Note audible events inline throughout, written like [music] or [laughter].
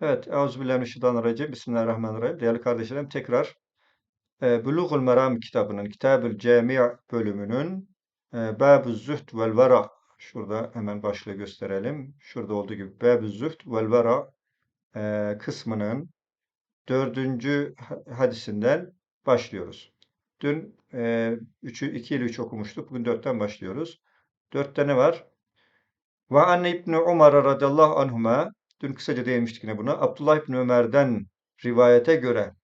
Evet, Euzubillahimineşşeytanirracim. Bismillahirrahmanirrahim. Değerli kardeşlerim, tekrar e, Buluğul Meram kitabının, Kitab-ül Cami' bölümünün e, Bab-ı Zühd vel Vera. Şurada hemen başlığı gösterelim. Şurada olduğu gibi Bab-ı Zühd vel Vera e, kısmının dördüncü ha- hadisinden başlıyoruz. Dün e, 3'ü 2 ile 3 okumuştuk. Bugün 4'ten başlıyoruz. 4'te ne var? Ve anne İbni Umar radıyallahu anhuma dün kısaca değinmiştik yine buna. Abdullah İbni Ömer'den rivayete göre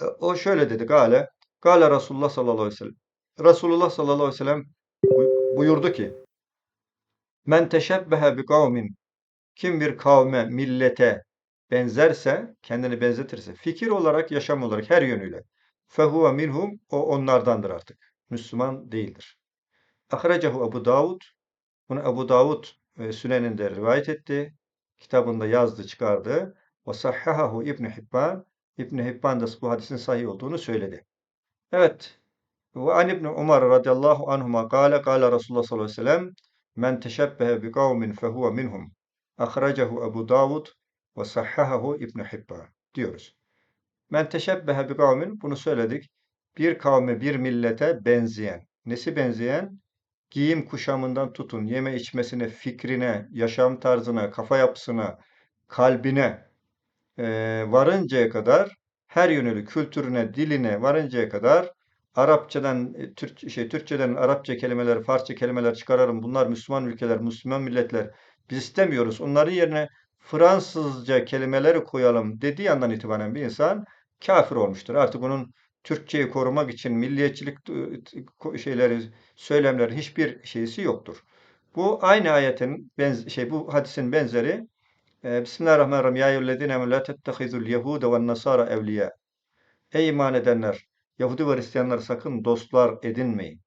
e, o şöyle dedi gale. Gale Resulullah sallallahu aleyhi ve sellem. Resulullah sallallahu aleyhi ve sellem buy- buyurdu ki Men teşebbehe bi kavmin kim bir kavme, millete benzerse, kendini benzetirse, fikir olarak, yaşam olarak her yönüyle fehuve minhum o onlardandır artık. Müslüman değildir. Ahracahu Ebu Davud bunu Ebu Davud e, Sünen'inde rivayet etti. Kitabında yazdı, çıkardı. Ve sahhahahu İbn Hibban. İbn Hibban da bu hadisin sahih olduğunu söyledi. Evet. Ve an İbn Umar radıyallahu anhuma kâle kâle Resulullah sallallahu aleyhi ve sellem men teşebbehe bi kavmin fehuve minhum. Ahracahu Ebu Davud ve sahhahahu İbn Hibban diyoruz. Men teşebbehe bi kavmin bunu söyledik. Bir kavme, bir millete benzeyen. Nesi benzeyen? Giyim kuşamından tutun, yeme içmesine, fikrine, yaşam tarzına, kafa yapısına, kalbine e, varıncaya kadar her yönlü kültürüne, diline varıncaya kadar Arapçadan, e, Türk, şey, Türkçeden Arapça kelimeler, Farsça kelimeler çıkaralım. Bunlar Müslüman ülkeler, Müslüman milletler. Biz istemiyoruz. Onların yerine Fransızca kelimeleri koyalım dediği andan itibaren bir insan kafir olmuştur. Artık onun Türkçeyi korumak için milliyetçilik e, şeyleri, söylemlerin hiçbir şeysi yoktur. Bu aynı ayetin şey bu hadisin benzeri Bismillahirrahmanirrahim. Ya eyyühellezine amenu la tettehizul yehude ve nasara evliya. Ey iman edenler, Yahudi ve Hristiyanları sakın dostlar edinmeyin.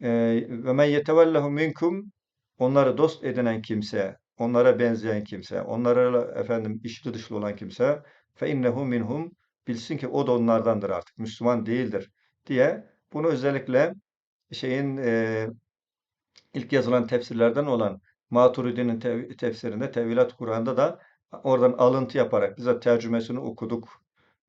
Ve men yetevellehu minkum onları dost edinen kimse, onlara benzeyen kimse, onlara efendim içli dışlı olan kimse fe innehu minhum bilsin ki o da onlardandır artık. Müslüman değildir diye bunu özellikle şeyin e, ilk yazılan tefsirlerden olan Maturidi'nin tev- tefsirinde Tevilat Kur'an'da da oradan alıntı yaparak bize tercümesini okuduk.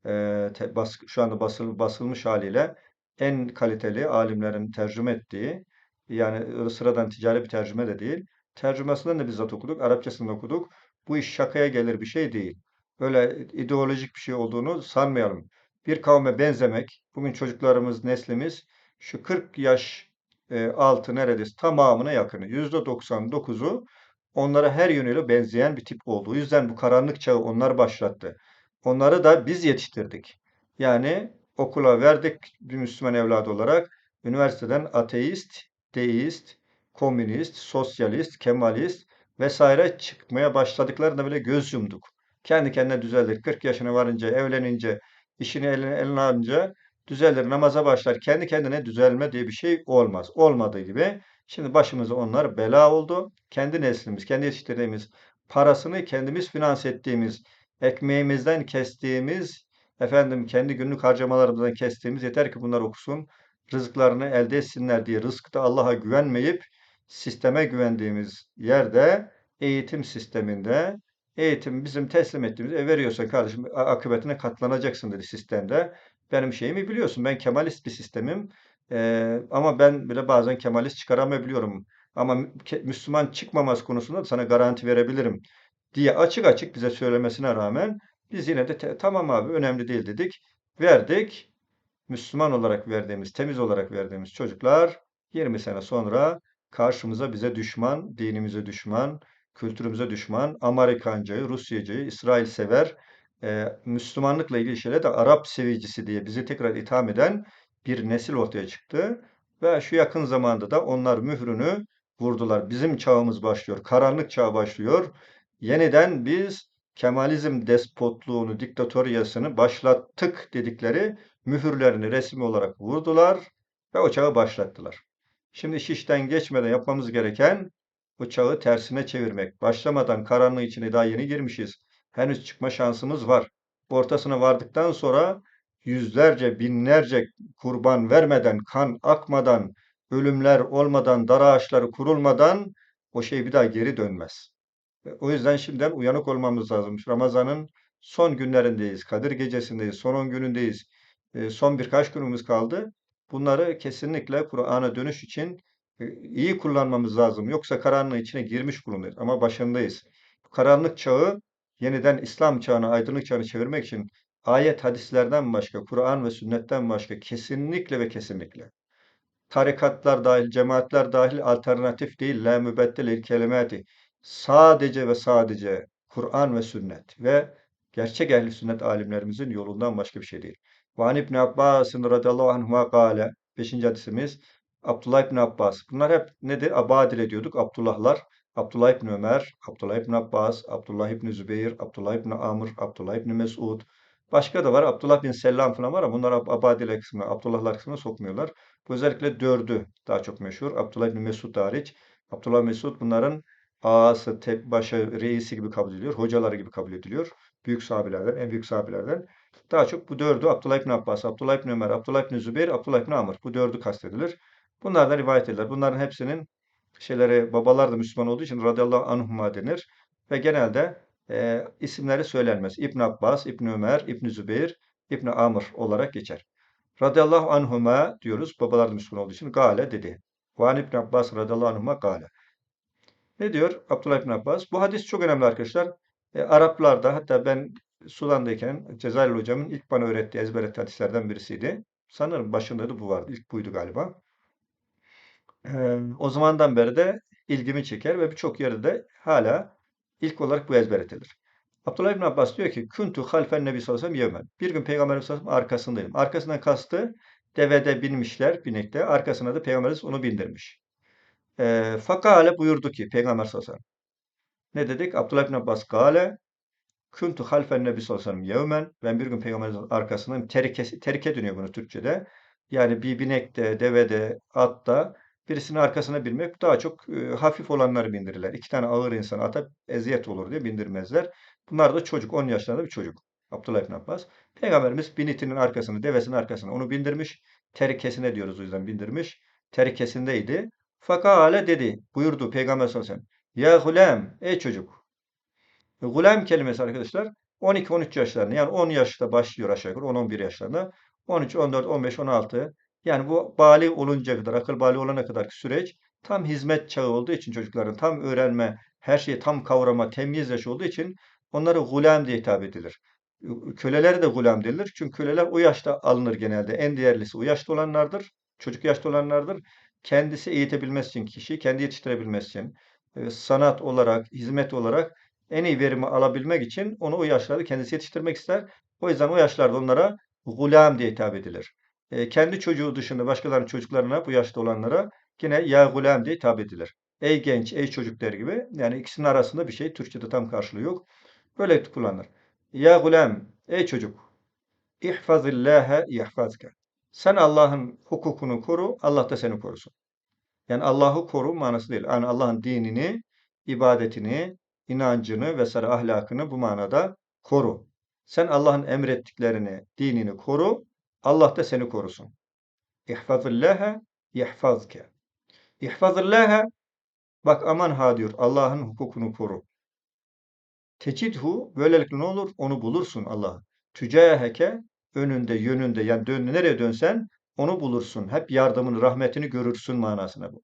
E, te- bas- şu anda basıl, basılmış haliyle en kaliteli alimlerin tercüme ettiği yani sıradan ticari bir tercüme de değil. Tercümesinden de bizzat okuduk. Arapçasını okuduk. Bu iş şakaya gelir bir şey değil. Böyle ideolojik bir şey olduğunu sanmayalım. Bir kavme benzemek, bugün çocuklarımız, neslimiz şu 40 yaş e, altı neredeyse tamamına yakını. %99'u onlara her yönüyle benzeyen bir tip oldu. O yüzden bu karanlık çağı onlar başlattı. Onları da biz yetiştirdik. Yani okula verdik bir Müslüman evladı olarak. Üniversiteden ateist, deist, komünist, sosyalist, kemalist vesaire çıkmaya başladıklarında bile göz yumduk. Kendi kendine düzelir. 40 yaşına varınca, evlenince, işini eline, eline alınca düzelir, namaza başlar. Kendi kendine düzelme diye bir şey olmaz. Olmadığı gibi şimdi başımıza onlar bela oldu. Kendi neslimiz, kendi yetiştirdiğimiz parasını kendimiz finanse ettiğimiz, ekmeğimizden kestiğimiz, efendim kendi günlük harcamalarımızdan kestiğimiz yeter ki bunlar okusun, rızıklarını elde etsinler diye rızkta Allah'a güvenmeyip sisteme güvendiğimiz yerde eğitim sisteminde eğitim bizim teslim ettiğimiz e veriyorsa kardeşim akıbetine katlanacaksın dedi sistemde. Benim şeyimi biliyorsun. Ben Kemalist bir sistemim. Ee, ama ben bile bazen Kemalist çıkaramayabiliyorum. Ama Müslüman çıkmaması konusunda sana garanti verebilirim diye açık açık bize söylemesine rağmen biz yine de tamam abi önemli değil dedik. Verdik. Müslüman olarak verdiğimiz, temiz olarak verdiğimiz çocuklar 20 sene sonra karşımıza bize düşman, dinimize düşman, kültürümüze düşman, Amerikancayı, Rusyacayı, İsrail sever, e, Müslümanlıkla ilgili şeyler de Arap sevicisi diye bizi tekrar itham eden bir nesil ortaya çıktı. Ve şu yakın zamanda da onlar mührünü vurdular. Bizim çağımız başlıyor, karanlık çağ başlıyor. Yeniden biz Kemalizm despotluğunu, diktatoriyasını başlattık dedikleri mühürlerini resmi olarak vurdular ve o çağı başlattılar. Şimdi iş işten geçmeden yapmamız gereken bu çağı tersine çevirmek. Başlamadan karanlığın içine daha yeni girmişiz. Henüz çıkma şansımız var. Ortasına vardıktan sonra yüzlerce, binlerce kurban vermeden, kan akmadan, ölümler olmadan, dar ağaçları kurulmadan o şey bir daha geri dönmez. O yüzden şimdiden uyanık olmamız lazım. Ramazan'ın son günlerindeyiz. Kadir gecesindeyiz. Son 10 günündeyiz. E, son birkaç günümüz kaldı. Bunları kesinlikle Kur'an'a dönüş için e, iyi kullanmamız lazım. Yoksa karanlığın içine girmiş bulunuyoruz. Ama başındayız. Karanlık çağı yeniden İslam çağına, aydınlık çağına çevirmek için ayet hadislerden başka, Kur'an ve sünnetten başka kesinlikle ve kesinlikle tarikatlar dahil, cemaatler dahil alternatif değil. La mübeddel kelimati. Sadece ve sadece Kur'an ve sünnet ve gerçek ehli sünnet alimlerimizin yolundan başka bir şey değil. Ve an İbn Abbas radıyallahu anhuma kâle. Beşinci hadisimiz Abdullah İbn Abbas. Bunlar hep nedir? Abadile diyorduk. Abdullahlar. Abdullah İbn Ömer, Abdullah İbn Abbas, Abdullah İbn Zübeyir, Abdullah İbn Amr, Abdullah İbn Mesud. Başka da var. Abdullah bin Selam falan var ama bunlar Ab- Abadile kısmına, Abdullahlar kısmına sokmuyorlar. Bu özellikle dördü daha çok meşhur. Abdullah bin Mesud hariç. Abdullah Mesud bunların ağası, tek başı, reisi gibi kabul ediliyor. Hocaları gibi kabul ediliyor. Büyük sahabelerden, en büyük sahabelerden. Daha çok bu dördü Abdullah bin Abbas, Abdullah bin Ömer, Abdullah bin Zübeyir, Abdullah bin Amr. Bu dördü kastedilir. Bunlar da rivayet edilir. Bunların hepsinin şeyleri babalar da Müslüman olduğu için radıyallahu anhuma denir. Ve genelde e, isimleri söylenmez. İbn Abbas, İbn Ömer, İbn Zübeyir, İbn Amr olarak geçer. Radıyallahu anhuma diyoruz. Babalar da Müslüman olduğu için gale dedi. Van İbn Abbas radıyallahu anhuma gale. Ne diyor Abdullah İbn Abbas? Bu hadis çok önemli arkadaşlar. E, Araplarda hatta ben Sudan'dayken Cezayirli hocamın ilk bana öğrettiği ezber ettiği hadislerden birisiydi. Sanırım başında da bu vardı. İlk buydu galiba. O zamandan beri de ilgimi çeker ve birçok yerde de hala ilk olarak bu ezber edilir. Abdullah İbn Abbas diyor ki Kuntu halfen nebi sallallahu aleyhi ve sellem. Bir gün Peygamber sallallahu aleyhi ve sellem arkasındayım. Arkasından kastı devede binmişler binekte. Arkasına da Peygamberimiz onu bindirmiş. E, fakale buyurdu ki Peygamber sallallahu aleyhi ve sellem. Ne dedik? Abdullah İbn Abbas gale Kuntu halfen nebi sallallahu aleyhi ve sellem. Ben bir gün Peygamberimizin arkasındayım. Terike, terike dönüyor bunu Türkçe'de. Yani bir binekte, devede, atta birisinin arkasına binmek daha çok e, hafif olanları bindirirler. İki tane ağır insan ata eziyet olur diye bindirmezler. Bunlar da çocuk, 10 yaşlarında bir çocuk. Abdullah İbn Abbas. Peygamberimiz binitinin arkasını, devesinin arkasına onu bindirmiş. Terikesine diyoruz o yüzden bindirmiş. Terikesindeydi. Fakale dedi, buyurdu Peygamber sallallahu aleyhi ve sellem. Ya gulem, ey çocuk. Gulem kelimesi arkadaşlar 12-13 yaşlarında yani 10 yaşta başlıyor aşağı yukarı 10-11 yaşlarında. 13, 14, 15, 16 yani bu bali olunca kadar, akıl bali olana kadar süreç tam hizmet çağı olduğu için çocukların tam öğrenme, her şeyi tam kavrama, temyiz yaşı olduğu için onlara gulam diye hitap edilir. Kölelere de gulam denilir. Çünkü köleler o yaşta alınır genelde. En değerlisi o yaşta olanlardır. Çocuk yaşta olanlardır. Kendisi eğitebilmesi için kişi, kendi yetiştirebilmesi için, sanat olarak, hizmet olarak en iyi verimi alabilmek için onu o yaşlarda kendisi yetiştirmek ister. O yüzden o yaşlarda onlara gulam diye hitap edilir. E, kendi çocuğu dışında başkalarının çocuklarına, bu yaşta olanlara yine ya gulam diye hitap edilir. Ey genç, ey çocuk der gibi. Yani ikisinin arasında bir şey. Türkçe'de tam karşılığı yok. Böyle kullanılır. Ya gulam, ey çocuk. İhfazillâhe yahfazke. Sen Allah'ın hukukunu koru, Allah da seni korusun. Yani Allah'ı koru manası değil. Yani Allah'ın dinini, ibadetini, inancını vesaire ahlakını bu manada koru. Sen Allah'ın emrettiklerini, dinini koru, Allah da seni korusun. İhfazillâhe yahfazke. İhfazillâhe bak aman ha diyor Allah'ın hukukunu koru. Tecidhu böylelikle ne olur? Onu bulursun Allah. Tücaheke önünde, yönünde yani dön, nereye dönsen onu bulursun. Hep yardımını, rahmetini görürsün manasına bu.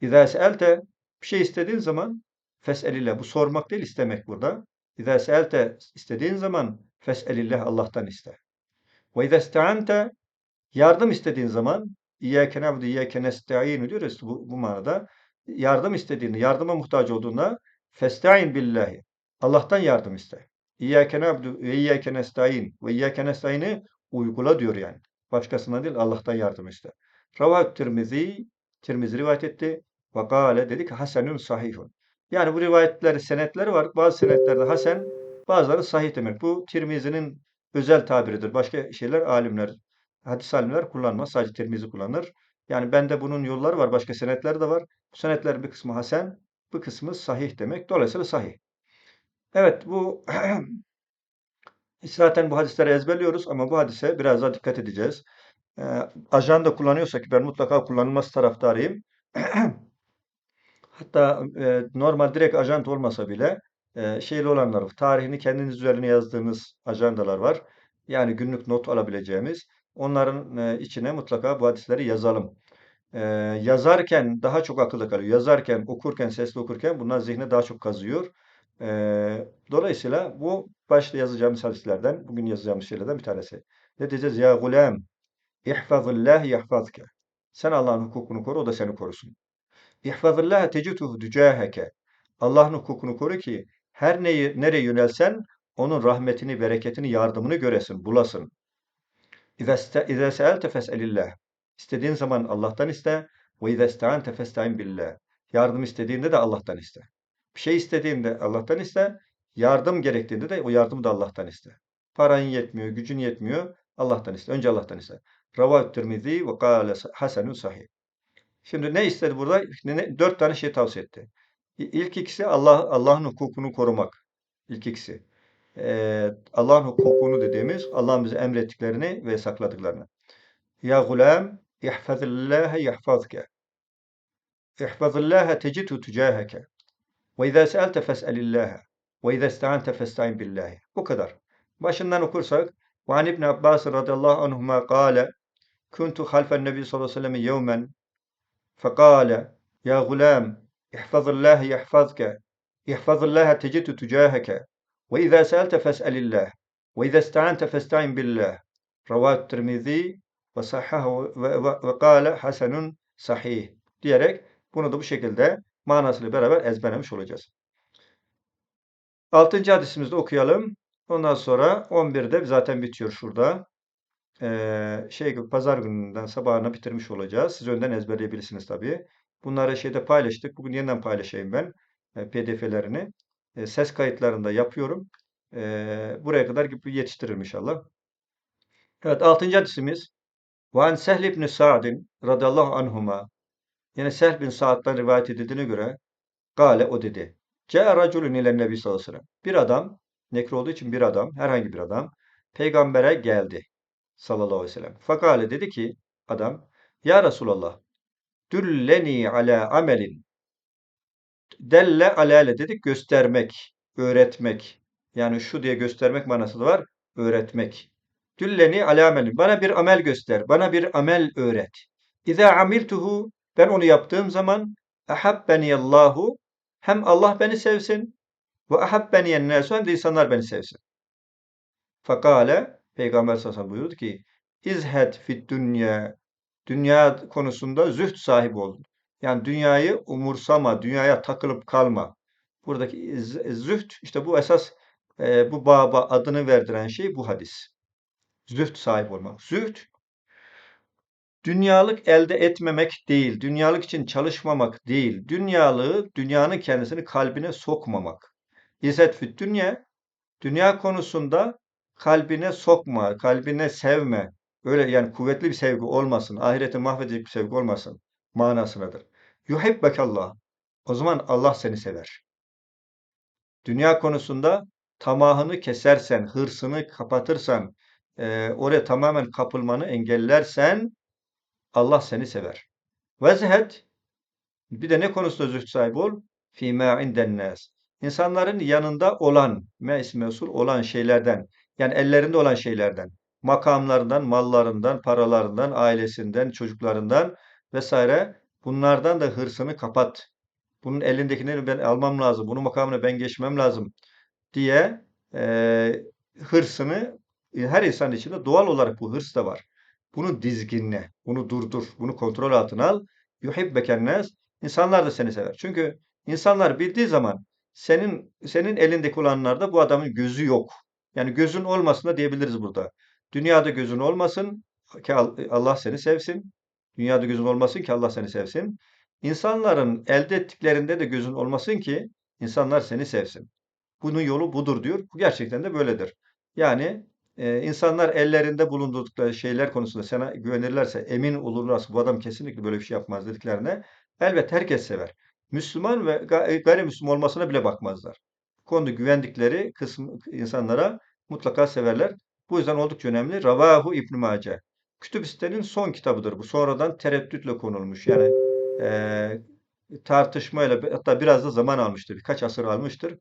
İzâ seelte bir şey istediğin zaman fes'elillah. Bu sormak değil istemek burada. İzâ seelte istediğin zaman fes'elillah Allah'tan iste. Ve izâ iste'ante yardım istediğin zaman İyyâke na'budu iyyâke nesta'in diyoruz bu, bu manada. Yardım istediğinde, yardıma muhtaç olduğunda festa'in billahi. Allah'tan yardım iste. İyyâke na'budu ve iyyâke nesta'in ve iyyâke nesta'ini uygula diyor yani. Başkasına değil Allah'tan yardım iste. Ravat Tirmizi, Tirmizi rivayet etti. Ve gâle dedi ki hasenun sahihun. Yani bu rivayetleri, senetleri var. Bazı senetlerde hasen, bazıları sahih demek. Bu Tirmizi'nin özel tabiridir. Başka şeyler alimler, hadis alimler kullanmaz. Sadece Tirmizi kullanır. Yani bende bunun yolları var. Başka senetler de var. Bu senetlerin bir kısmı hasen, bir kısmı sahih demek. Dolayısıyla sahih. Evet bu [clears throat] zaten bu hadisleri ezberliyoruz ama bu hadise biraz daha dikkat edeceğiz. Ee, ajanda kullanıyorsak ki ben mutlaka kullanılması taraftarıyım. [clears throat] Hatta e, normal direkt ajant olmasa bile şeyli olanlar, tarihini kendiniz üzerine yazdığınız ajandalar var. Yani günlük not alabileceğimiz. Onların içine mutlaka bu hadisleri yazalım. Yazarken daha çok akılda kalıyor. Yazarken, okurken, sesli okurken bunlar zihne daha çok kazıyor. Dolayısıyla bu başta yazacağımız hadislerden, bugün yazacağımız şeylerden bir tanesi. Ne diyeceğiz? Ya gulem, ihfazillah yahfazke. Sen Allah'ın hukukunu koru, o da seni korusun. İhfazillah tecituhu tücaheke. Allah'ın hukukunu koru ki her neyi, nereye yönelsen onun rahmetini, bereketini, yardımını göresin, bulasın. İzâ se'elte fes'elillah. İstediğin zaman Allah'tan iste. Ve izâ ista'ante festa'in billah. Yardım istediğinde de Allah'tan iste. Bir şey istediğinde Allah'tan iste. Yardım gerektiğinde de o yardımı da Allah'tan iste. Paran yetmiyor, gücün yetmiyor. Allah'tan iste. Önce Allah'tan iste. Ravav Tirmizi ve kâle hasenun sahih. Şimdi ne istedi burada? Dört tane şey tavsiye etti. İlk ikisi Allah Allah'ın hukukunu korumak. İlk ikisi. Ee, Allah'ın hukukunu dediğimiz Allah'ın bize emrettiklerini ve sakladıklarını. Ya gulam ihfazillâhe yahfazke. İhfazillâhe tecitu tücâheke. Ve izâ se'elte fes'elillâhe. Ve izâ iste'ante festa'in billâhi. Bu kadar. Başından okursak ve an İbn Abbas radıyallahu anhuma kâle kuntu halfen nebi sallallahu aleyhi ve sellem yevmen fekâle ya gulam İhfazillâhe yehfazke. İhfazillâhe tecitü tücâheke. Ve izâ se'elte fes'elillâh. Ve izâ ista'ante festa'in billah. Revat Tirmizi ve sahahu ve, ve, ve kâle hasenun sahih diyerek bunu da bu şekilde manasıyla beraber ezberlemiş olacağız. Altıncı hadisimizde okuyalım. Ondan sonra 11'de zaten bitiyor şurada. Ee, şey pazar gününden sabahına bitirmiş olacağız. Siz önden ezberleyebilirsiniz tabii. Bunları şeyde paylaştık. Bugün yeniden paylaşayım ben e, PDF'lerini. E, ses kayıtlarında yapıyorum. E, buraya kadar yetiştiririm inşallah. Evet 6. hadisimiz Van Sehl ibn Sa'din radıyallahu anhuma Yine Sehl bin Sa'd'dan rivayet edildiğine göre Gale o dedi. Ce'e raculun ile nebi sallallahu aleyhi ve sellem. Bir adam nekro olduğu için bir adam, herhangi bir adam peygambere geldi sallallahu aleyhi ve sellem. Fakale dedi ki adam Ya Resulallah dülleni ala amelin delle alale dedik göstermek, öğretmek. Yani şu diye göstermek manası da var. Öğretmek. Dülleni ala amelin. Bana bir amel göster. Bana bir amel öğret. İza amiltuhu ben onu yaptığım zaman ahabbeni Allahu hem Allah beni sevsin ve ahabbeniyen nasu hem de insanlar beni sevsin. Fakale Peygamber sallallahu aleyhi ve sellem buyurdu ki İzhed fit dünya dünya konusunda zühd sahibi ol. Yani dünyayı umursama, dünyaya takılıp kalma. Buradaki zühd işte bu esas e, bu baba adını verdiren şey bu hadis. Zühd sahibi olmak. Zühd dünyalık elde etmemek değil, dünyalık için çalışmamak değil, dünyalığı, dünyanın kendisini kalbine sokmamak. İzzet fit dünya, dünya konusunda kalbine sokma, kalbine sevme. Öyle yani kuvvetli bir sevgi olmasın, ahireti mahvedecek bir sevgi olmasın manasındadır. Yuhibbekallah. O zaman Allah seni sever. Dünya konusunda tamahını kesersen, hırsını kapatırsan, e, oraya tamamen kapılmanı engellersen Allah seni sever. Vezhet bir de ne konusunda zühd sahibi ol? Fîmâ indennâs. İnsanların yanında olan, meis mesul olan şeylerden, yani ellerinde olan şeylerden, makamlarından, mallarından, paralarından, ailesinden, çocuklarından vesaire bunlardan da hırsını kapat. Bunun elindekini ben almam lazım, bunun makamına ben geçmem lazım diye e, hırsını her insan içinde doğal olarak bu hırs da var. Bunu dizginle, bunu durdur, bunu kontrol altına al. Yuhibbeken nas. İnsanlar da seni sever. Çünkü insanlar bildiği zaman senin senin elindeki olanlarda bu adamın gözü yok. Yani gözün olmasın da diyebiliriz burada. Dünyada gözün olmasın ki Allah seni sevsin. Dünyada gözün olmasın ki Allah seni sevsin. İnsanların elde ettiklerinde de gözün olmasın ki insanlar seni sevsin. Bunun yolu budur diyor. Bu gerçekten de böyledir. Yani e, insanlar ellerinde bulundurdukları şeyler konusunda sana güvenirlerse, emin olurlarsa bu adam kesinlikle böyle bir şey yapmaz dediklerine elbet herkes sever. Müslüman ve gayrimüslim olmasına bile bakmazlar. Bu konuda güvendikleri kısım insanlara mutlaka severler. Bu yüzden oldukça önemli. Ravahu İbn Mace. Kütüb sitenin son kitabıdır bu. Sonradan tereddütle konulmuş. Yani e, tartışmayla hatta biraz da zaman almıştır. Birkaç asır almıştır.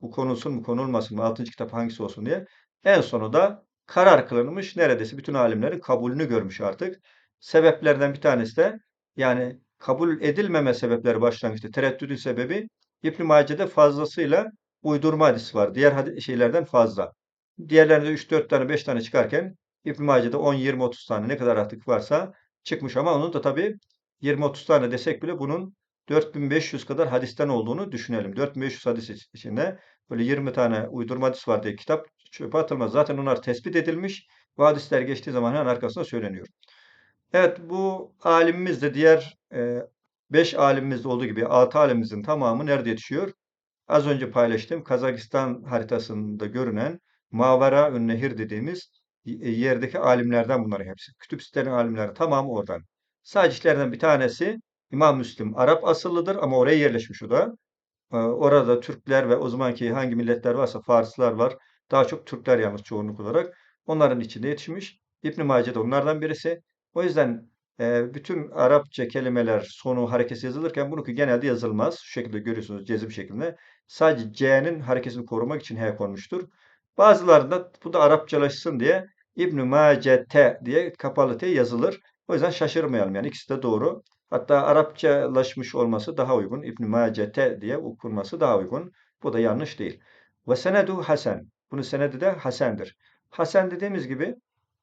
bu konulsun mu konulmasın mı, 6. kitap hangisi olsun diye. En sonu da karar kılınmış. Neredeyse bütün alimlerin kabulünü görmüş artık. Sebeplerden bir tanesi de yani kabul edilmeme sebepleri başlangıçta tereddüdün sebebi İbn Mace'de fazlasıyla uydurma hadisi var. Diğer hadi- şeylerden fazla. Diğerlerinde 3-4 tane 5 tane çıkarken İbn Mace'de 10, 20, 30 tane ne kadar artık varsa çıkmış ama onun da tabii 20-30 tane desek bile bunun 4500 kadar hadisten olduğunu düşünelim. 4500 hadis iç- içinde böyle 20 tane uydurma hadis var diye kitap çöpe atılmaz. Zaten onlar tespit edilmiş. Bu hadisler geçtiği zaman hemen arkasında söyleniyor. Evet bu alimimiz de diğer 5 alimimiz de olduğu gibi 6 alimimizin tamamı nerede yetişiyor? Az önce paylaştığım Kazakistan haritasında görünen Mavera Nehir dediğimiz y- yerdeki alimlerden bunların hepsi. Kütüp sitelerinin alimleri tamamı oradan. Sadece işlerden bir tanesi İmam Müslim Arap asıllıdır ama oraya yerleşmiş o da. Ee, Orada Türkler ve o zamanki hangi milletler varsa Farslar var. Daha çok Türkler yalnız çoğunluk olarak. Onların içinde yetişmiş. İbn Mace de onlardan birisi. O yüzden e, bütün Arapça kelimeler sonu harekesi yazılırken bununki genelde yazılmaz. Şu şekilde görüyorsunuz cezim şeklinde. Sadece C'nin harekesini korumak için H konmuştur. Bazılarında bu da Arapçalaşsın diye İbn Mace T diye kapalı T yazılır. O yüzden şaşırmayalım yani ikisi de doğru. Hatta Arapçalaşmış olması daha uygun. İbn Macete diye okunması daha uygun. Bu da yanlış değil. Ve senedu hasen. Bunun senedi de hasendir. Hasen dediğimiz gibi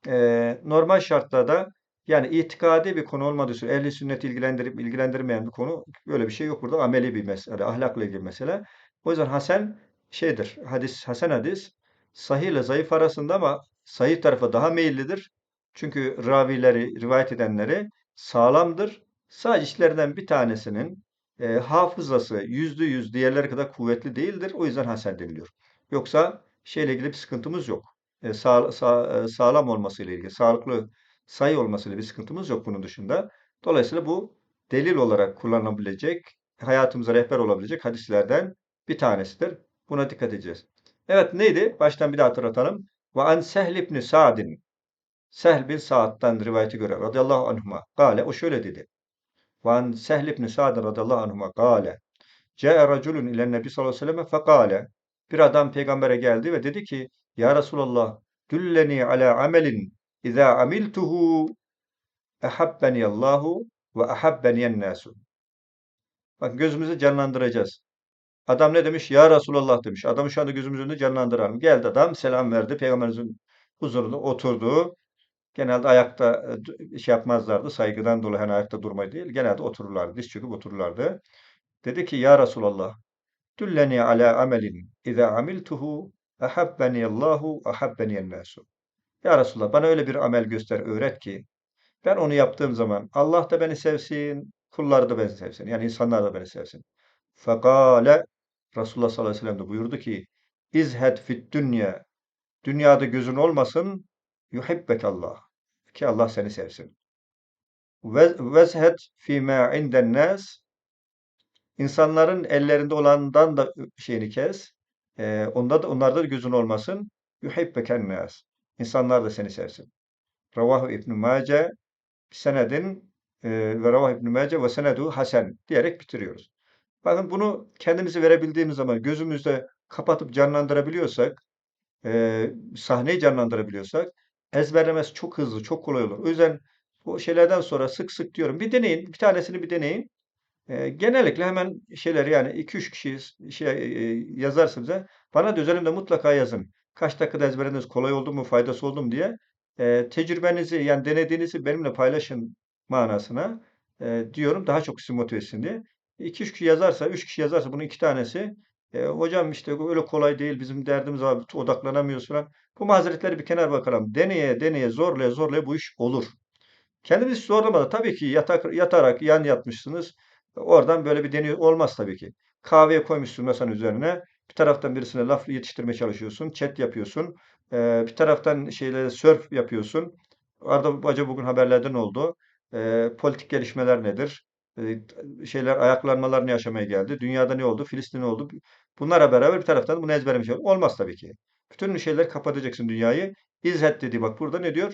e, normal şartlarda yani itikadi bir konu olmadığı sürece ehli sünnet ilgilendirip ilgilendirmeyen bir konu böyle bir şey yok burada. Ameli bir mesele, ahlakla ilgili mesele. O yüzden hasen şeydir. Hadis, hasen hadis sahih ile zayıf arasında ama sahih tarafa daha meyillidir. Çünkü ravileri, rivayet edenleri sağlamdır. Sadece işlerden bir tanesinin e, hafızası yüzde yüz diğerleri kadar kuvvetli değildir. O yüzden hasen deniliyor. Yoksa şeyle ilgili bir sıkıntımız yok. E, sağ, sağ- e, sağlam olmasıyla ilgili, sağlıklı sayı olmasıyla bir sıkıntımız yok bunun dışında. Dolayısıyla bu delil olarak kullanılabilecek, hayatımıza rehber olabilecek hadislerden bir tanesidir. Buna dikkat edeceğiz. Evet neydi? Baştan bir daha hatırlatalım. Ve an Sehl ibn Sa'din. Sehl bin Sa'd'dan rivayete göre radıyallahu anhuma gale o şöyle dedi. Ve an Sehl ibn Sa'd radıyallahu anhuma gale. Câe raculun ile Nebi sallallahu aleyhi ve selleme fekale. Bir adam peygambere geldi ve dedi ki Ya Resulallah dülleni ala amelin izâ amiltuhu ehabbeniyallahu ve ehabbeniyen nasu. Bak gözümüzü canlandıracağız. Adam ne demiş? Ya Resulallah demiş. Adamı şu anda gözümüzün önünde canlandıralım. Geldi adam selam verdi. Peygamberimizin huzurunda oturdu. Genelde ayakta e, şey yapmazlardı. Saygıdan dolayı hani ayakta durmayı değil. Genelde otururlardı. Diz çöküp otururlardı. Dedi ki Ya Resulallah dülleni ala amelin İza amiltuhu ahabbeni Allahu ahabbeniyen nasu. Ya Resulallah bana öyle bir amel göster, öğret ki ben onu yaptığım zaman Allah da beni sevsin, kullar da beni sevsin. Yani insanlar da beni sevsin. Fekale Resulullah sallallahu aleyhi ve sellem de buyurdu ki İzhed fit dünya Dünyada gözün olmasın yuhibbek Allah. Ki Allah seni sevsin. Ve vezhed fîmâ inden nas İnsanların ellerinde olandan da şeyini kes. Ee, onda da onlarda da gözün olmasın. Yuhibbeken nas. İnsanlar da seni sevsin. Ravahu İbn Mace senedin e, ve Ravahu İbn Mace ve senedu hasen diyerek bitiriyoruz. Bakın bunu kendimizi verebildiğimiz zaman gözümüzde kapatıp canlandırabiliyorsak, e, sahneyi canlandırabiliyorsak ezberlemesi çok hızlı, çok kolay olur. O yüzden bu şeylerden sonra sık sık diyorum. Bir deneyin, bir tanesini bir deneyin. E, genellikle hemen şeyler yani 2-3 kişi şey e, yazarsınız. ha. Bana da özellikle mutlaka yazın. Kaç dakikada ezberlediniz, kolay oldu mu, faydası oldu mu diye. E, tecrübenizi yani denediğinizi benimle paylaşın manasına e, diyorum. Daha çok sizi motive etsin diye. 2-3 kişi yazarsa, 3 kişi yazarsa bunun iki tanesi e, hocam işte öyle kolay değil bizim derdimiz var odaklanamıyoruz falan. Bu mazeretleri bir kenara bakalım. Deneye deneye zorlaya zorlaya bu iş olur. Kendinizi zorlamadan tabii ki yatak, yatarak yan yatmışsınız. Oradan böyle bir deniyor olmaz tabii ki. Kahveye koymuşsun masanın üzerine. Bir taraftan birisine laf yetiştirmeye çalışıyorsun. Chat yapıyorsun. Ee, bir taraftan şeylere surf yapıyorsun. Arada acaba bugün haberlerden oldu. Ee, politik gelişmeler nedir? Ee, şeyler ayaklanmalar ne yaşamaya geldi? Dünyada ne oldu? Filistin ne oldu? Bunlara beraber bir taraftan bunu ezberlemiş olalım. Olmaz tabii ki. Bütün şeyler kapatacaksın dünyayı. İzzet dedi bak burada ne diyor?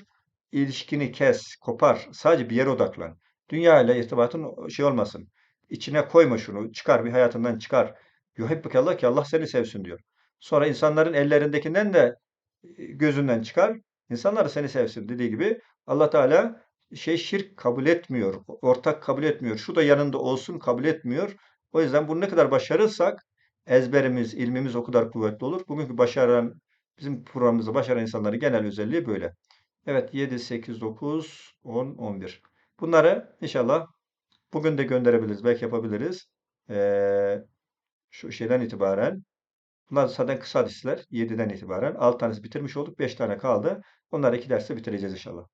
İlişkini kes, kopar. Sadece bir yere odaklan. Dünya ile irtibatın şey olmasın. İçine koyma şunu. Çıkar bir hayatından çıkar. Yuhibbuke Allah ki Allah seni sevsin diyor. Sonra insanların ellerindekinden de e, gözünden çıkar. İnsanlar seni sevsin dediği gibi Allah Teala şey şirk kabul etmiyor. Ortak kabul etmiyor. Şu da yanında olsun kabul etmiyor. O yüzden bunu ne kadar başarırsak ezberimiz, ilmimiz o kadar kuvvetli olur. Bugünkü başaran, bizim programımızda başaran insanların genel özelliği böyle. Evet 7, 8, 9, 10, 11. Bunları inşallah bugün de gönderebiliriz. Belki yapabiliriz. Ee, şu şeyden itibaren. Bunlar zaten kısa hadisler. 7'den itibaren. 6 tanesi bitirmiş olduk. 5 tane kaldı. Onları iki derste bitireceğiz inşallah.